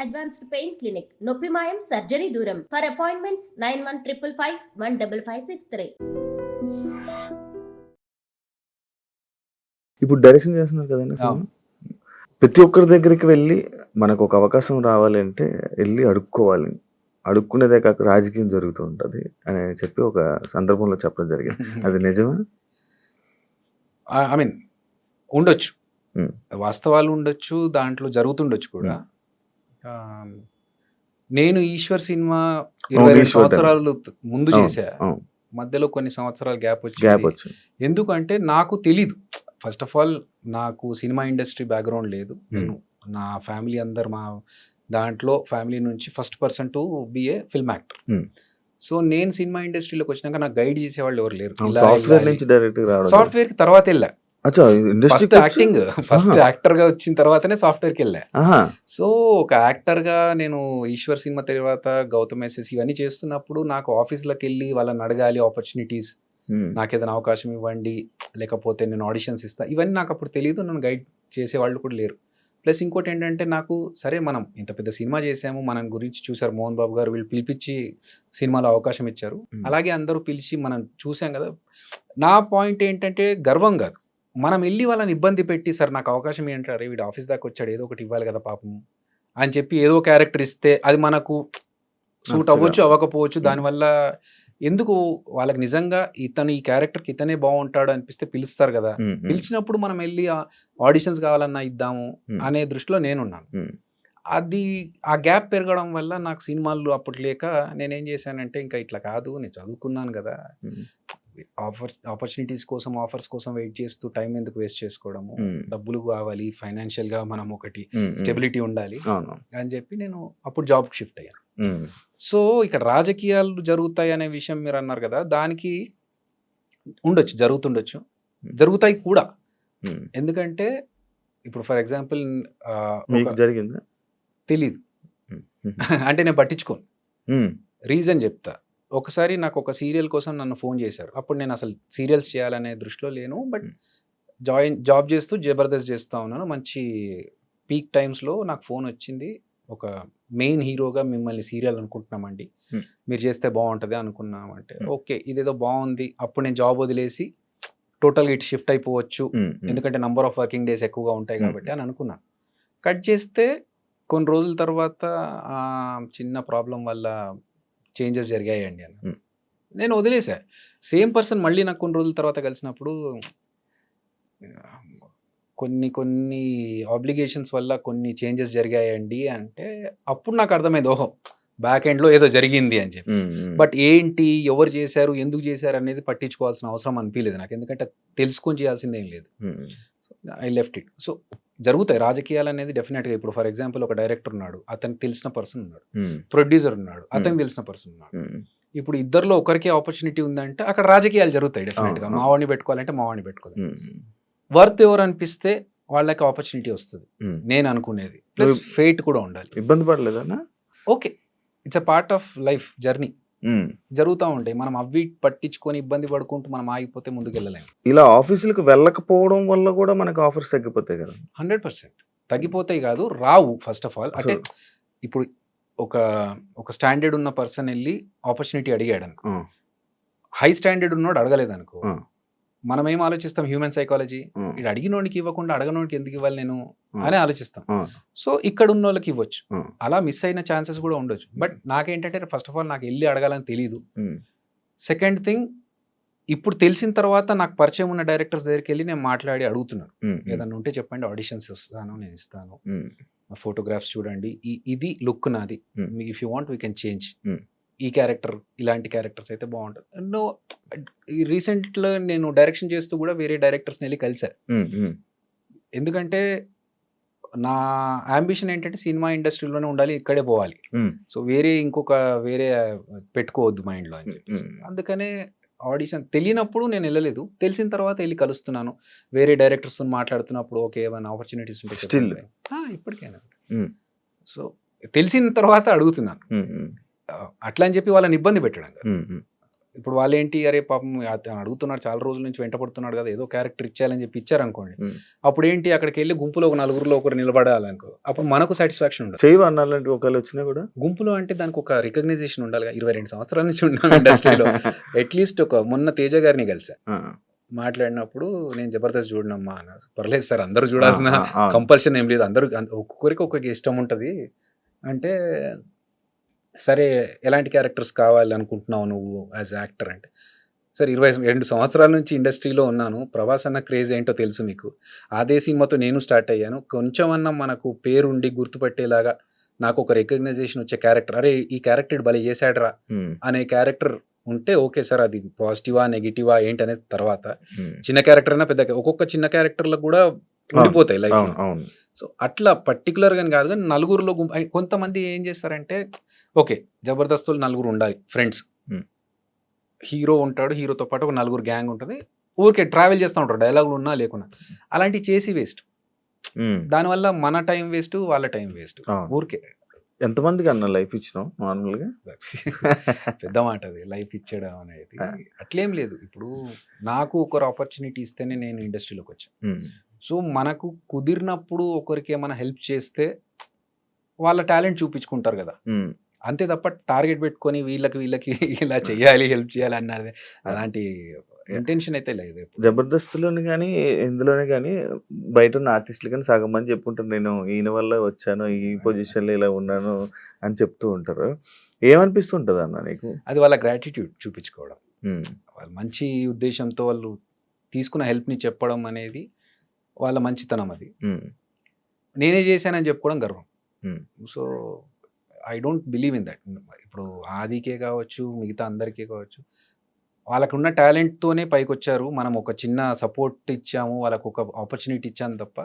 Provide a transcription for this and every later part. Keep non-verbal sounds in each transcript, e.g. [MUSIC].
Advanced pain clinic. నొప్పి మాయం surgery దూరం. For appointments nine one triple five one double five six three. ఇప్పుడు direction చేస్తున్నారు కదండి. ప్రతి ఒక్కరి దగ్గరికి వెళ్ళి మనకు ఒక అవకాశం రావాలి అంటే వెళ్ళి అడుక్కోవాలి. అడుక్కునేదే కాక రాజకీయం జరుగుతూ ఉంటుంది అని చెప్పి ఒక సందర్భంలో చెప్పడం జరిగింది. [LAUGHS] అది నిజమా? ఐ మీన్ ఉండొచ్చు. వాస్తవాలు ఉండొచ్చు దాంట్లో జరుగుతుండొచ్చు కూడా. నేను ఈశ్వర్ సినిమా ఇరవై రెండు సంవత్సరాలు ముందు చేశా. మధ్యలో కొన్ని సంవత్సరాలు గ్యాప్ వచ్చి గ్యాప్ వచ్చింది. ఎందుకంటే నాకు తెలీదు. ఫస్ట్ ఆఫ్ ఆల్ నాకు సినిమా ఇండస్ట్రీ బ్యాక్గ్రౌండ్ లేదు. నేను నా ఫ్యామిలీ అందరు మా దాంట్లో ఫ్యామిలీ నుంచి first person to be a film actor Hmm. So నేను సినిమా ఇండస్ట్రీలోకి వచ్చినాక నాకు గైడ్ చేసేవాళ్ళు ఎవరు లేరు. సాఫ్ట్వేర్ వెళ్ళాలి. నుంచి డైరెక్ట్ రావడం సాఫ్ట్వేర్కి తర్వాత వెళ్ళా. First acting first. యాక్టర్గా వచ్చిన తర్వాతనే సాఫ్ట్వేర్కి వెళ్ళా సో ఒక యాక్టర్గా నేను ఈశ్వర్ సినిమా తర్వాత గౌతమ్ ఎస్ఎస్ ఇవన్నీ చేస్తున్నప్పుడు నాకు ఆఫీస్లోకి వెళ్ళి వాళ్ళని అడగాలి ఆపర్చునిటీస్ నాకు ఏదైనా అవకాశం ఇవ్వండి లేకపోతే నేను ఆడిషన్స్ ఇస్తా. ఇవన్నీ నాకు అప్పుడు తెలియదు నన్ను గైడ్ చేసే వాళ్ళు కూడా లేరు. ప్లస్ ఇంకోటి ఏంటంటే నాకు సరే మనం ఇంత పెద్ద సినిమా చేసాము మన గురించి చూసారు మోహన్ బాబు గారు వీళ్ళు పిలిపించి సినిమాలో అవకాశం ఇచ్చారు. అలాగే అందరూ పిలిచి మనం చూసాం కదా. నా పాయింట్ ఏంటంటే గర్వం కాదు. మనం వెళ్ళి వాళ్ళని ఇబ్బంది పెట్టి సార్ నాకు అవకాశం ఏంటారు వీడు ఆఫీస్ దాకా వచ్చాడు ఏదో ఒకటి ఇవ్వాలి కదా పాపం అని చెప్పి ఏదో క్యారెక్టర్ ఇస్తే అది మనకు సూట్? అవ్వచ్చు అవ్వకపోవచ్చు. దానివల్ల ఎందుకు వాళ్ళకి నిజంగా ఇతను ఈ క్యారెక్టర్కి ఇతనే బాగుంటాడు అనిపిస్తే పిలుస్తారు కదా పిలిచినప్పుడు మనం వెళ్ళి ఆడిషన్స్ కావాలన్నా ఇద్దాము. అనే దృష్టిలో నేనున్నాను. అది ఆ గ్యాప్ పెరగడం వల్ల నాకు సినిమాలు అప్పటి లేక నేనేం చేశానంటే ఇంకా ఇట్లా కాదు నేను చదువుకున్నాను కదా ఆఫర్ ఆపర్చునిటీస్ కోసం ఆఫర్స్ కోసం వెయిట్ చేస్తూ టైం ఎందుకు వేస్ట్ చేసుకోవడము ఉమ్, డబ్బులు కావాలి ఫైనాన్షియల్గా మనం ఒకటి ఉమ్, ఉమ్. స్టెబిలిటీ ఉండాలి అని చెప్పి నేను అప్పుడు జాబ్కి షిఫ్ట్ అయ్యాను. సో ఇక్కడ రాజకీయాలు జరుగుతాయి అనే విషయం మీరు అన్నారు కదా దానికి ఉండొచ్చు జరుగుతుండొచ్చు. జరుగుతాయి కూడా. ఎందుకంటే ఇప్పుడు ఫర్ ఎగ్జాంపుల్ జరిగిందా? తెలీదు. [LAUGHS] అంటే నేను పట్టించుకోను. రీజన్ చెప్తా. ఒకసారి నాకు ఒక సీరియల్ కోసం నన్ను ఫోన్ చేశారు అప్పుడు నేను అసలు సీరియల్స్ చేయాలనే దృష్టిలో లేను బట్. జాయిన్ జాబ్ చేస్తూ జబర్దస్త్ చేస్తూ ఉన్నాను మంచి పీక్ టైమ్స్లో నాకు ఫోన్ వచ్చింది ఒక మెయిన్ హీరోగా మిమ్మల్ని సీరియల్ అనుకుంటున్నామండి. మీరు చేస్తే బాగుంటుంది అనుకున్నామంటే Hmm. ఓకే ఇదేదో బాగుంది అప్పుడు నేను జాబ్ వదిలేసి టోటల్గా ఇటు షిఫ్ట్ అయిపోవచ్చు. ఎందుకంటే నంబర్ ఆఫ్ వర్కింగ్ డేస్ ఎక్కువగా ఉంటాయి. కాబట్టి అని అనుకున్నాను కట్ చేస్తే కొన్ని రోజుల తర్వాత చిన్న ప్రాబ్లం వల్ల చేంజెస్ జరిగాయండి అని. నేను వదిలేసా. సేమ్ పర్సన్ మళ్ళీ నాకు కొన్ని రోజుల తర్వాత కలిసినప్పుడు కొన్ని కొన్ని ఆబ్లిగేషన్స్ వల్ల కొన్ని చేంజెస్ జరిగాయండి అంటే అప్పుడు నాకు అర్థమైంది ఓహో బ్యాక్ ఎండ్లో ఏదో జరిగింది అని చెప్పి. బట్ ఏంటి ఎవరు చేశారు ఎందుకు చేశారు అనేది పట్టించుకోవాల్సిన అవసరం అనిపించలేదు నాకు. ఎందుకంటే తెలుసుకొని చేయాల్సిందేం లేదు. ఐ లెఫ్ట్ ఇట్ సో జరుగుతాయి. రాజకీయాలు అనేది డెఫినెట్గా ఇప్పుడు ఫర్ ఎగ్జాంపుల్ ఒక డైరెక్టర్ ఉన్నాడు అతనికి తెలిసిన పర్సన్ ఉన్నాడు ప్రొడ్యూసర్ ఉన్నాడు అతనికి తెలిసిన పర్సన్ ఉన్నాడు. ఉమ్. ఇప్పుడు ఇద్దరిలో ఒకరికే ఆపర్చునిటీ ఉందంటే అక్కడ రాజకీయాలు జరుగుతాయి డెఫినెట్గా. మావాడిని పెట్టుకోవాలంటే మావాడిని పెట్టుకోవాలి. వర్త్ ఎవరు అనిపిస్తే వాళ్ళకి ఆపర్చునిటీ వస్తుంది. నేను అనుకునేది. ప్లస్ ఫేట్ కూడా ఉండాలి. ఇబ్బంది పడలేదన్నా okay it's a part of life journey. జరుగుతూ ఉంటాయి. మనం అవి పట్టించుకొని ఇబ్బంది పడుకుంటూ మనం ఆగిపోతే ముందుకు వెళ్ళలేము ఇలా ఆఫీసులకు వెళ్ళకపోవడం వల్ల కూడా మనకు ఆఫర్స్ తగ్గిపోతాయి కదా? Hundred percent. తగ్గిపోతాయి కాదు రావు ఫస్ట్ ఆఫ్ ఆల్. అంటే ఇప్పుడు ఒక ఒక స్టాండర్డ్ ఉన్న పర్సన్ వెళ్ళి ఆపర్చునిటీ అడిగాడు అనుకో. హై స్టాండర్డ్ ఉన్నోడు అడగలేదు అనుకో. మనం ఏం ఆలోచిస్తాం హ్యూమన్ సైకాలజీ? ఇది అడిగినోడికి ఇవ్వకుండా అడగనోడికి ఎందుకు ఇవ్వాలి నేను. అని ఆలోచిస్తాం. సో ఇక్కడ ఉన్న వాళ్ళకి ఇవ్వచ్చు. అలా మిస్ అయిన ఛాన్సెస్ కూడా ఉండొచ్చు. బట్ నాకేంటంటే ఫస్ట్ ఆఫ్ ఆల్ నాకు వెళ్ళి అడగాలని తెలియదు సెకండ్ థింగ్ ఇప్పుడు తెలిసిన తర్వాత నాకు పరిచయం ఉన్న డైరెక్టర్స్ దగ్గరికి వెళ్ళి నేను మాట్లాడి అడుగుతున్నాను. ఏదన్నా ఉంటే చెప్పండి ఆడిషన్స్ వస్తాను నేను ఇస్తాను. ఫోటోగ్రాఫ్స్ చూడండి. ఇది లుక్ నాది. If you want we can change. ఈ క్యారెక్టర్ ఇలాంటి క్యారెక్టర్స్ అయితే బాగుంటుంది. నో ఈ రీసెంట్లో నేను డైరెక్షన్ చేస్తూ కూడా వేరే డైరెక్టర్స్ని వెళ్ళి కలిసా. ఎందుకంటే నా అంబిషన్ ఏంటంటే సినిమా ఇండస్ట్రీలోనే ఉండాలి ఇక్కడే పోవాలి. సో వేరే ఇంకొక వేరే పెట్టుకోవద్దు మైండ్లో అని చెప్పేసి. అందుకనే ఆడిషన్ తెలియనప్పుడు నేను వెళ్ళలేదు. తెలిసిన తర్వాత వెళ్ళి కలుస్తున్నాను. వేరే డైరెక్టర్స్ మాట్లాడుతున్నప్పుడు ఓకే ఏమైనా ఆపర్చునిటీస్ ఉంటే Still. చెప్పండి. ఆ, ఇప్పటికైనా. సో తెలిసిన తర్వాత అడుగుతున్నాను. అట్లా అని చెప్పి వాళ్ళని ఇబ్బంది పెట్టడం కాదు. ఇప్పుడు వాళ్ళు ఏంటి అరే పాపం అడుగుతున్నాడు చాలా రోజుల నుంచి వెంట పడుతున్నాడు కదా ఏదో క్యారెక్టర్ ఇచ్చేయాలని చెప్పి ఇచ్చారనుకోండి. అప్పుడు ఏంటి అక్కడికి వెళ్ళి గుంపులో ఒక నలుగురిలో ఒకరు నిలబడాలనుకో అప్పుడు మనకు సాటిస్ఫాక్షన్ ఉండదు. చేయవు అన్నాలంటే ఒకళ్ళు వచ్చినా కూడా? గుంపులో అంటే దానికి ఒక రికగ్నైజేషన్ ఉండాలి. ఇరవై రెండు సంవత్సరాల నుంచి ఉన్నాను ఇండస్ట్రీలో అట్లీస్ట్ ఒక మొన్న తేజ గారిని కలిసా. మాట్లాడినప్పుడు నేను జబర్దస్త్ చూడనమ్మా అన్న పర్లేదు సార్ అందరూ చూడాల్సిన కంపల్షన్ ఏం లేదు అందరూ అంద- ఒక్కొక్కరికి ఒక్కొక్క ఇష్టం ఉంటుంది. అంటే సరే ఎలాంటి క్యారెక్టర్స్ కావాలి అనుకుంటున్నావు నువ్వు యాజ్ యాక్టర్ అంటే? సరే ఇరవై రెండు సంవత్సరాల నుంచి ఇండస్ట్రీలో ఉన్నాను. ప్రభాస్ అన్న క్రేజ్ ఏంటో తెలుసు మీకు. అదే సినిమాతో నేను స్టార్ట్ అయ్యాను. కొంచెం అన్న మనకు పేరుండి గుర్తుపట్టేలాగా నాకు ఒక రికగ్నైజేషన్ వచ్చే క్యారెక్టర్ అరే ఈ క్యారెక్టర్ భలే చేశాడరా అనే క్యారెక్టర్ ఉంటే ఓకే సార్ అది పాజిటివా నెగిటివా ఏంటి అనేది తర్వాత. చిన్న క్యారెక్టర్ అయినా పెద్ద ఒక్కొక్క చిన్న క్యారెక్టర్లకు కూడా ఉండిపోతాయి లైఫ్ సో అట్లా పర్టికులర్ గాని కాదు కానీ నలుగురిలో కొంతమంది ఏం చేస్తారంటే ఓకే జబర్దస్తులు నలుగురు ఉండాలి ఫ్రెండ్స్ Hmm. హీరో ఉంటాడు హీరోతో పాటు ఒక నలుగురు గ్యాంగ్ ఉంటుంది. ఊరికే ట్రావెల్ చేస్తూ ఉంటారు డైలాగులు ఉన్నా లేకున్నా. అలాంటివి చేసి వేస్ట్ ఉమ్, దానివల్ల మన టైం వేస్ట్ వాళ్ళ టైం వేస్ట్. ఊరికే. ఎంతమందికి అన్న లైఫ్ ఇచ్చినావు నార్మల్గా [LAUGHS] పెద్ద మాట అది లైఫ్ ఇచ్చడం అనేది. అట్లేం లేదు. ఇప్పుడు నాకు ఒకరు ఆపర్చునిటీ ఇస్తేనే నేను ఇండస్ట్రీలోకి వచ్చాను ఉమ్, సో మనకు కుదిరినప్పుడు ఒకరికి ఏమైనా హెల్ప్ చేస్తే వాళ్ళ టాలెంట్ చూపించుకుంటారు కదా. అంతే తప్ప టార్గెట్ పెట్టుకొని వీళ్ళకి వీళ్ళకి [LAUGHS] ఇలా చేయాలి హెల్ప్ చేయాలి అన్నది. అలాంటి ఇంటెన్షన్ అయితే లేదు. జబర్దస్త్లోని కానీ ఇందులోనే కానీ బయట ఉన్న ఆర్టిస్టులు కానీ సగం మంది చెప్పుకుంటారు నేను ఈయన వల్ల వచ్చాను ఈ పొజిషన్లో ఇలా ఉన్నాను అని చెప్తూ ఉంటారు. ఏమనిపిస్తుంటది అన్న నీకు? అది వాళ్ళ గ్రాటిట్యూడ్ చూపించుకోవడం. వాళ్ళు మంచి ఉద్దేశంతో వాళ్ళు తీసుకున్న హెల్ప్ని చెప్పడం అనేది వాళ్ళ మంచితనం అది. నేనే చేశానని చెప్పుకోవడం గర్వం. So I don't believe in that. ఇప్పుడు ఆదికే కావచ్చు మిగతా అందరికీ కావచ్చు వాళ్ళకున్న టాలెంట్తోనే పైకి వచ్చారు మనం ఒక చిన్న సపోర్ట్ ఇచ్చాము వాళ్ళకు ఒక ఆపర్చునిటీ ఇచ్చాము తప్ప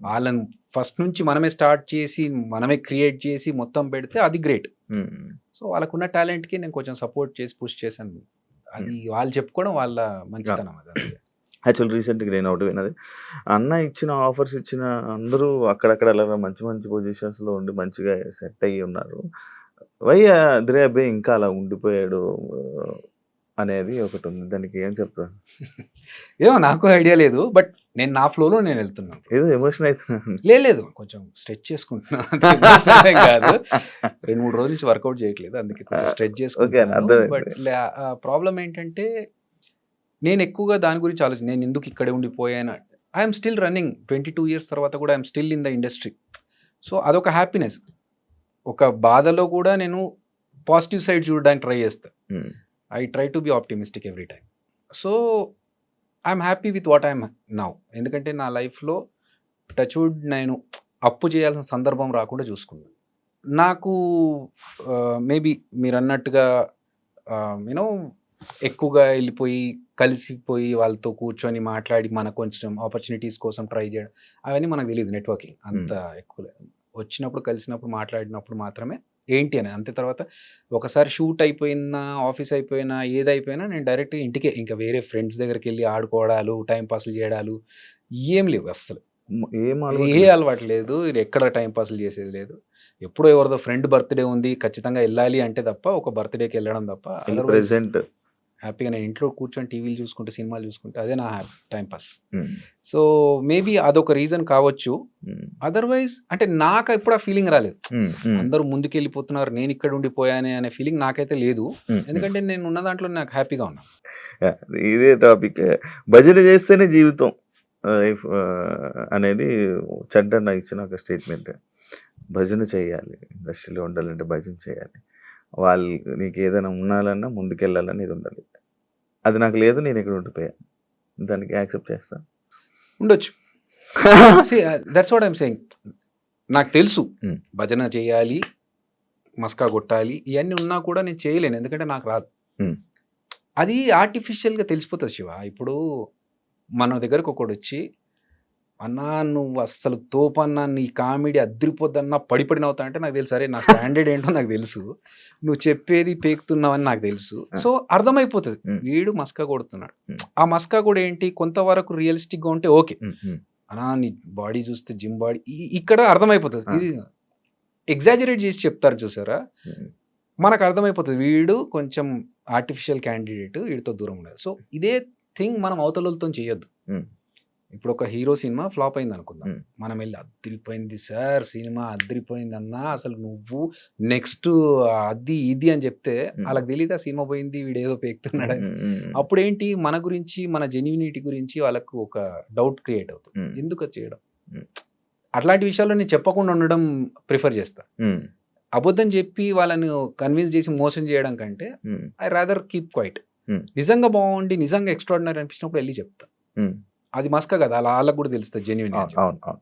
వాళ్ళని ఫస్ట్ నుంచి మనమే స్టార్ట్ చేసి మనమే క్రియేట్ చేసి మొత్తం పెడితే అది గ్రేట్. సో వాళ్ళకున్న టాలెంట్కి నేను కొంచెం సపోర్ట్ చేసి పుష్ చేశాను. అది వాళ్ళు చెప్పుకోవడం వాళ్ళ మంచితనం అది. యాక్చువల్ రీసెంట్గా నేను ఒకటి విన్నది. అన్న ఇచ్చిన ఆఫర్స్ ఇచ్చిన అందరూ అక్కడక్కడ అలా మంచి మంచి పొజిషన్స్లో ఉండి మంచిగా సెట్ అయ్యి ఉన్నారు. వై అద్రే అబ్బాయి ఇంకా అలా ఉండిపోయాడు అనేది ఒకటి ఉంది. దానికి ఏం చెప్తా [LAUGHS] ఏమో నాకు ఐడియా లేదు బట్ నేను నా ఫ్లోలో నేను వెళ్తున్నాను ఏదో ఎమోషన్ అవుతున్నాను లేదు కొంచెం స్ట్రెచ్ చేసుకుంటున్నాను కాదు. [LAUGHS] రెండు మూడు రోజుల నుంచి వర్కౌట్ చేయట్లేదు అందుకే స్ట్రెచ్. బట్ ప్రాబ్లం ఏంటంటే నేను ఎక్కువగా దాని గురించి ఆలోచన నేను ఎందుకు ఇక్కడే ఉండిపోయాను? I'm still running twenty two years తర్వాత కూడా I'm still in the industry so అదొక హ్యాపీనెస్ ఒక బాధలో కూడా నేను పాజిటివ్ సైడ్ చూడడానికి ట్రై చేస్తాను I try to be optimistic every time so I'm happy with what I'm now ఎందుకంటే నా లైఫ్లో టచ్వుడ్ నేను అప్పు చేయాల్సిన సందర్భం రాకుండా చూసుకున్నాను నాకు మేబీ మీరు అన్నట్టుగా యూనో ఎక్కువగా వెళ్ళిపోయి కలిసిపోయి వాళ్ళతో కూర్చొని మాట్లాడి మనకు కొంచెం ఆపర్చునిటీస్ కోసం ట్రై చేయడం అవన్నీ మనకు తెలియదు నెట్వర్కింగ్ అంత ఎక్కువ. వచ్చినప్పుడు కలిసినప్పుడు మాట్లాడినప్పుడు మాత్రమే ఏంటి అని అంతే తర్వాత ఒకసారి షూట్ అయిపోయినా ఆఫీస్ అయిపోయినా ఏదైపోయినా నేను డైరెక్ట్ ఇంటికే ఇంకా వేరే ఫ్రెండ్స్ దగ్గరికి వెళ్ళి ఆడుకోవడాలు టైం పాస్లు చేయడాలు ఏం లేవు అస్సలు. ఏం ఏ అలవాటు లేదు. ఎక్కడ టైం పాస్లు చేసేది లేదు. ఎప్పుడో ఎవరిదో ఫ్రెండ్ బర్త్డే ఉంది ఖచ్చితంగా వెళ్ళాలి అంటే తప్ప ఒక బర్త్డేకి వెళ్ళడం తప్ప ప్రెసెంట్ హ్యాపీగా నేను ఇంట్లో కూర్చొని టీవీలు చూసుకుంటే సినిమాలు చూసుకుంటే అదే నా టైం పాస్. సో మేబీ అదొక రీజన్ కావచ్చు. అదర్వైజ్ అంటే నాకు ఎప్పుడు ఆ ఫీలింగ్ రాలేదు. అందరూ ముందుకు వెళ్ళిపోతున్నారు నేను ఇక్కడ ఉండిపోయానే అనే ఫీలింగ్ నాకైతే లేదు. ఎందుకంటే నేను ఉన్న దాంట్లో నాకు హ్యాపీగా ఉన్నాను ఇదే టాపిక్. భజన చేస్తేనే జీవితం లైఫ్ అనేది చెడ్డన్న ఇచ్చిన ఒక స్టేట్మెంట్. భజన చేయాలి ఇండస్ట్రీలో ఉండాలంటే భజన చేయాలి. వాళ్ళు నీకు ఏదైనా ఉండాలన్నా ముందుకెళ్ళాలని ఇది ఉండాలి. అది నాకు లేదు నేను ఇక్కడ ఉండిపోయాను దానికి యాక్సెప్ట్ చేస్తా. ఉండొచ్చు. దట్స్ వాట్ ఐమ్ సెయింగ్ నాకు తెలుసు. భజన చేయాలి మస్కా కొట్టాలి ఇవన్నీ ఉన్నా కూడా నేను చేయలేను. ఎందుకంటే నాకు రాదు. అది ఆర్టిఫిషియల్గా తెలిసిపోతుంది శివ. ఇప్పుడు మన దగ్గరకు ఒకడు వచ్చి అన్నా నువ్వు అస్సలు తోపన్నా నీ కామెడీ అద్దరిపోద్దన్నా పడి పడి నవ్వుతా అంటే నాకు తెలుసు. అరే నా స్టాండర్డ్ ఏంటో నాకు తెలుసు. నువ్వు చెప్పేది పేకుతున్నావని నాకు తెలుసు. సో అర్థమైపోతుంది. వీడు మస్కా కొడుతున్నాడు. ఆ మస్కా కూడా ఏంటి? కొంతవరకు రియలిస్టిక్గా ఉంటే ఓకే. అనా నీ బాడీ చూస్తే జిమ్ బాడీ ఇక్కడ అర్థమైపోతుంది. ఇది ఎగ్జాజరేట్ చేసి చెప్తారు చూసారా. మనకు అర్థమైపోతుంది. వీడు కొంచెం ఆర్టిఫిషియల్ క్యాండిడేట్ వీడితో దూరం ఉండదు సో ఇదే థింగ్ మనం అవతలతో చేయొద్దు. ఇప్పుడు ఒక హీరో సినిమా ఫ్లాప్ అయింది అనుకుందాం. మనం వెళ్ళి అద్దరిపోయింది సార్ సినిమా అద్దరిపోయింది అన్నా అసలు నువ్వు నెక్స్ట్ అది ఇది అని చెప్తే. వాళ్ళకి తెలియదు ఆ సినిమా పోయింది వీడు ఏదో పేక్తున్నాడు ఉమ్, ఉమ్, ఉమ్. అప్పుడు ఏంటి మన గురించి మన జెన్యునిటీ గురించి వాళ్ళకు ఒక డౌట్ క్రియేట్ అవుతుంది ఎందుకు చేయడం. అట్లాంటి విషయాల్లో నేను చెప్పకుండా ఉండడం ప్రిఫర్ చేస్తా అబద్ధం చెప్పి వాళ్ళని కన్విన్స్ చేసి మోసం చేయడం కంటే ఐ రాదర్ కీప్ క్వైట్. నిజంగా బాగుండి నిజంగా ఎక్స్ట్రాడినరీ అనిపించినప్పుడు వెళ్ళి చెప్తా. అది మస్క కదా అలా వాళ్ళకు కూడా తెలుస్తుంది జెన్యున్ అవును అవును.